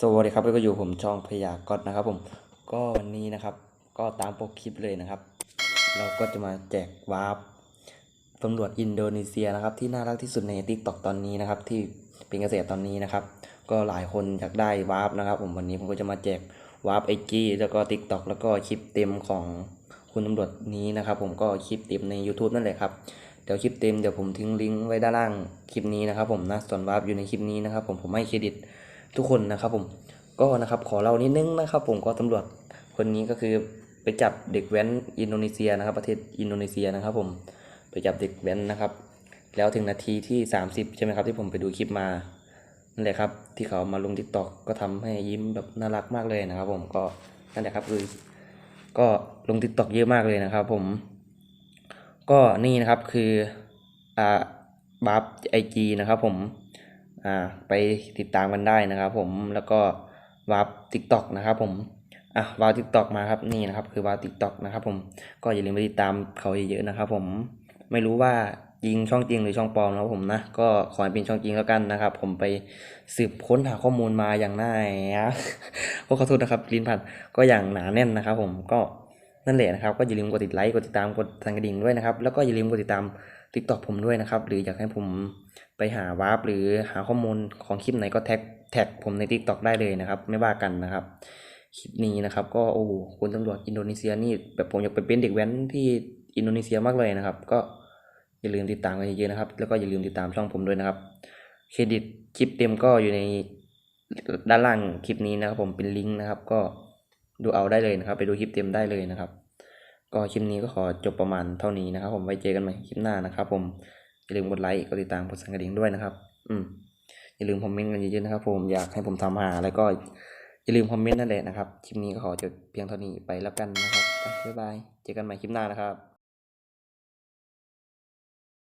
สวัสดีครับแล้วก็อยู่ผมช่องพยากรณ์นะครับผมก็วันนี้นะครับ ก็ตามปกคลิปเลยนะครับ เราก็จะมาแจกวาร์ปตำรวจอินโดนีเซียนะครับ ที่น่ารักที่สุดในทิกตอกตอนนี้นะครับ ที่เป็นเกษตรตอนนี้นะครับ ก็หลายคนอยากได้วาร์ปนะครับ ผมวันนี้ผมก็จะมาแจกวาร์ปไอจีแล้วก็ทิกตอกแล้วก็คลิปเต็มของคุณตำรวจนี้นะครับ ผมก็คลิปเต็มใน YouTube นั่นแหละครับเดี๋ยวคลิปเต็มเดี๋ยวผมทิ้งลิงก์ไว้ด้านล่างคลิปนี้นะครับ ผมนะส่วนวาร์ปอยู่ในคลิปนี้นะครับ ผมผมให้เครดิต ทุกคนนะครับผมก็นะครับขอเล่านิดนึงนะครับ ผมก็ตำรวจคนนี้ก็คือไปจับเด็กแว้นอินโดนีเซียนะครับ ประเทศอินโดนีเซียนะครับ ผมไปจับเด็กแว้นนะครับ แล้วถึงนาทีที่ 30 ใช่ไหมครับ ที่ผมไปดูคลิปมานั่นแหละครับ ที่เขามาลงทิกตอกก็ทำให้ยิ้มแบบน่ารักมากเลยนะครับ ผมก็นั่นแหละครับคือก็ลงทิกตอกเยอะมากเลยนะครับ ผมก็นี่นะครับคืออ่าบัฟไอจีนะครับ ผม อ่าไปติดตามกันได้นะครับ ผมแล้วก็วับทิกตอกนะครับผมอะวาวทิกตอกมาครับนี่นะครับคือวาวทิกตอกนะครับ ผมก็อย่าลืมไปติดตามเขาเยอะๆนะครับ ผมไม่รู้ว่ายิงช่องจริงหรือช่องปลอมนะครับผมนะก็ขอให้เป็นช่องจริงแล้วกันนะครับ ผมไปสืบค้นหาข้อมูลมาอย่างน่าก็ขอโทษนะครับลิ้นพันก็อย่างหนาแน่นนะครับ ผมก็ นั่นแหละนะครับก็อย่าลืมกดติดไลค์กดติดตามกดสั่นกระดิ่งด้วยนะครับแล้วก็อย่าลืมกดติดตาม t ิ k t o k ผมด้วยนะครับ หรืออยากให้ผมไปหาวาร์ปหรือหาข้อมูลของคลิปไหนก็แท็กแท็กผมใน t ิ k t o k ได้เลยนะครับ ไม่ว่ากันนะครับ คลิปนี้นะครับ ก็โอ้คุณตำรวจอินโดนีเซียนี่แบบผมอยากไปเป็นเด็กแว้นที่อินโดนีเซียมากเลยนะครับ ก็อย่าลืมติดตามกันเยอะๆนะครับ แล้วก็อย่าลืมติดตามช่องผมด้วยนะครับเครดิตคลิปเต็มก็อยู่ในด้านล่างคลิปนี้นะครับ ผมเป็นลิงก์นะครับก็ ดูเอาได้เลยนะครับ ไปดูคลิปเต็มได้เลยนะครับ ก็คลิปนี้ก็ขอจบประมาณเท่านี้นะครับ ผมไว้เจอกันใหม่คลิปหน้านะครับ ผมอย่าลืมกดไลค์กดติดตามกดสั่นกระดิ่งด้วยนะครับ อืมอย่าลืมคอมเมนต์กันเยอะๆนะครับ ผมอยากให้ผมทำหาอะไรก็อย่าลืมคอมเมนต์นั่นแหละนะครับคลิปนี้ก็ขอจบเพียงเท่านี้ไปแล้วกันนะครับบ๊ายบายเจอกันใหม่คลิปหน้านะครับ